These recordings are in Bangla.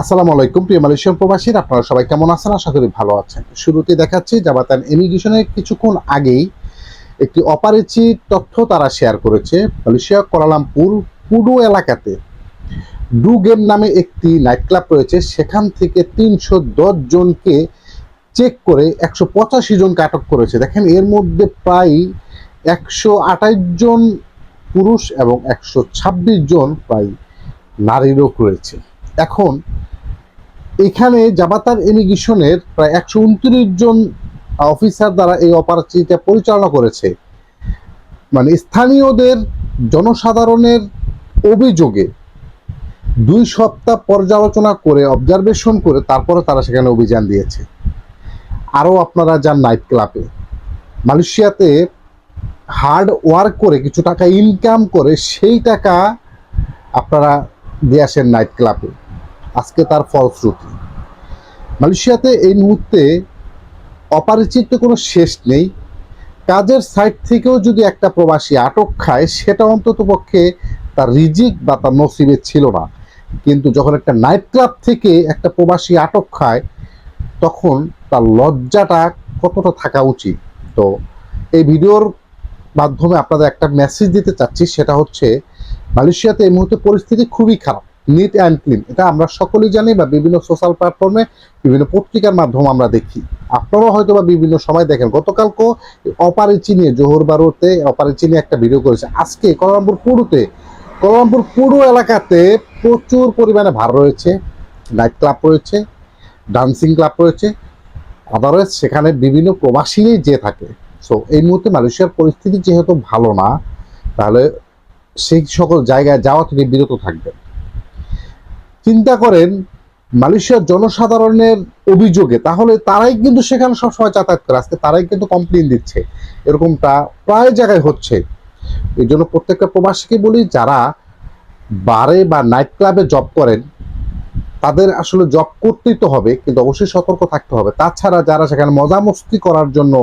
আসসালামু আলাইকুম, প্রিয় মালয়েশিয়ান প্রবাসীর, আপনারা সবাই কেমন আছেন? আশা করি ভালো আছেন। শুরুতে দেখাচ্ছি জাবাতান ইমিগ্রেশনের কিছুক্ষণ আগেই একটি অপারিচিত তথ্য তারা শেয়ার করেছে। মালয়েশিয়া কোয়ালালামপুর পুডো এলাকাতে ডু গেম নামে একটি নাইট ক্লাব রয়েছে। সেখান থেকে তিনশো দশ জনকে চেক করে একশো পঁচাশি জনকে আটক করেছে। দেখেন, এর মধ্যে প্রায় একশো আঠাশ জন পুরুষ এবং একশো ছাব্বিশ জন প্রায় নারীরও রয়েছে। এখন এখানে জাবাতার ইমিগ্রেশনের প্রায় একশো উনত্রিশ জন অফিসার দ্বারা এই অপারেশনটা পরিচালনা করেছে। মানে স্থানীয়দের জনসাধারণের অভিযোগে দুই সপ্তাহ পর্যালোচনা করে অবজারভেশন করে তারপরে তারা সেখানে অভিযান দিয়েছে। আরও আপনারা যান নাইট ক্লাবে মালয়েশিয়াতে হার্ড ওয়ার্ক করে কিছু টাকা ইনকাম করে সেই টাকা আপনারা দিয়ে আসেন নাইট ক্লাবে আজকে তার ফলশ্রুতি। মালয়েশিয়াতে এই মুহূর্তে অপরিচিত কোনো শেষ নেই। কাজের সাইড থেকেও যদি একটা প্রবাসী আটক খায়, সেটা অন্তত পক্ষে তার রিজিক বা তার নসিবে ছিল না। কিন্তু যখন একটা নাইট ক্লাব থেকে একটা প্রবাসী আটক খায়, তখন তার লজ্জাটা কতটা থাকা উচিত? তো এই ভিডিওর মাধ্যমে আপনাদের একটা মেসেজ দিতে চাচ্ছি, সেটা হচ্ছে মালয়েশিয়াতে এই মুহূর্তে পরিস্থিতি খুবই খারাপ। নিট অ্যান্ড ক্লিন এটা আমরা সকলেই জানি বা বিভিন্ন সোশ্যাল প্ল্যাটফর্মে বিভিন্ন পত্রিকার মাধ্যমে আমরা দেখি। আপনারাও হয়তো বা বিভিন্ন সময় দেখেন। গতকালকেও অপারিচি নিয়ে, জোহর বারোতে অপারিচি নিয়ে একটা ভিডিও করেছে। আজকে কলামপুর পুরুতে কলামপুর পুরো এলাকাতে প্রচুর পরিমাণে ভার রয়েছে। নাইট ক্লাব রয়েছে ডান্সিং ক্লাব রয়েছে। আদারওয়াইজ সেখানে বিভিন্ন প্রবাসীরাই যে থাকে। সো এই মুহূর্তে মালয়েশিয়ার পরিস্থিতি যেহেতু ভালো না, তাহলে সেই সকল জায়গায় যাওয়া থেকে বিরত থাকবেন। চিন্তা করেন মালয়েশিয়ার জনসাধারণের অভিযোগে, তাহলে তারাই কিন্তু সেখানে সবসময় যাতায়াত করে। আজকে তারাই কিন্তু কমপ্লেন দিচ্ছে। এরকমটা প্রায় জায়গায় হচ্ছে। এই জন্য প্রত্যেকটা প্রবাসীকে বলি, যারা বারে বা নাইট ক্লাবে জব করেন, তাদের আসলে জব করতেই তো হবে, কিন্তু অবশ্যই সতর্ক থাকতে হবে। তাছাড়া যারা সেখানে মজা মস্তি করার জন্য,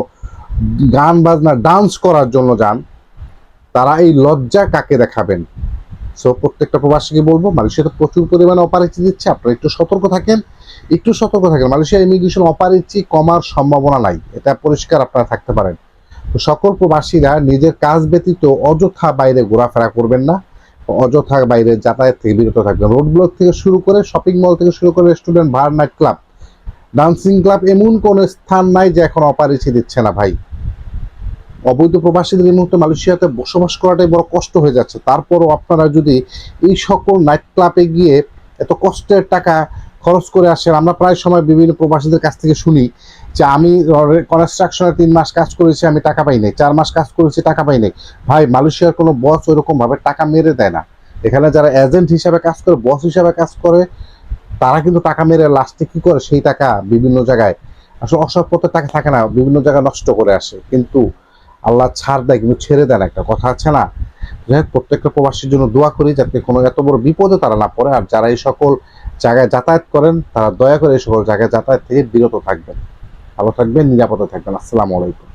গান বাজনা ডান্স করার জন্য যান, তারা এই লজ্জা কাকে দেখাবেন? সো প্রত্যেকটা প্রবাসীকে বলব মালয়েশিয়াতে প্রচুর পরিমাণে অপারিচি দিচ্ছে, আপনারা একটু সতর্ক থাকেন। একটু সতর্ক থাকেন, মালয়েশিয়া ইমিগ্রেশন অপারিচি কমার সম্ভাবনা নাই, এটা পরিষ্কার আপনারা থাকতে পারেন। তো, সকল প্রবাসীরা নিজের কাজ ব্যতীত অযথা বাইরে ঘোরাফেরা করবেন না, অযথা বাইরে যাতায়াত থেকে বিরত থাকবেন। রোড ব্লক থেকে শুরু করে শপিং মল থেকে শুরু করে restaurant bar night club dancing club এমন কোনো স্থান নাই যে এখন অপারিচি দিচ্ছে না ভাই। অবৈধ প্রবাসীদের এই মুহূর্তে মালয়েশিয়াতে বসবাস করাটাই বড় কষ্ট হয়ে যাচ্ছে। তারপরও আপনারা যদি এই সকল নাইট ক্লাবে গিয়ে এত কষ্টের টাকা খরচ করে আসেন, আমরা প্রায় সময় বিভিন্ন প্রবাসীদের কাছ থেকে শুনি যে, আমি কনস্ট্রাকশনে তিন মাস কাজ করেছি, আমি টাকা পাই নাই। চার মাস কাজ করেছি, টাকা পাই নাই। ভাই, মালয়েশিয়ার কোনো বস ওইরকম ভাবে টাকা মেরে দেয় না। এখানে যারা এজেন্ট হিসাবে কাজ করে বস হিসাবে কাজ করে, তারা কিন্তু টাকা মেরে লাস্টে কি করে? সেই টাকা বিভিন্ন জায়গায় আসলে অসৎ পথে টাকা থাকে না, বিভিন্ন জায়গায় নষ্ট করে আসে। কিন্তু আল্লাহ ছাড় দেয়, কিন্তু ছেড়ে দেন একটা কথা আছে না প্রত্যেকটা প্রবাসীর জন্য দোয়া করি যাতে কোনো এত বড় বিপদে তারা না পড়ে, আর যারা এই সকল জায়গায় যাতায়াত করেন, তারা দয়া করে এই সকল জায়গায় যাতায়াত থেকে বিরত থাকবেন। ভালো থাকবেন, নিরাপদে থাকবেন। আসসালামু আলাইকুম।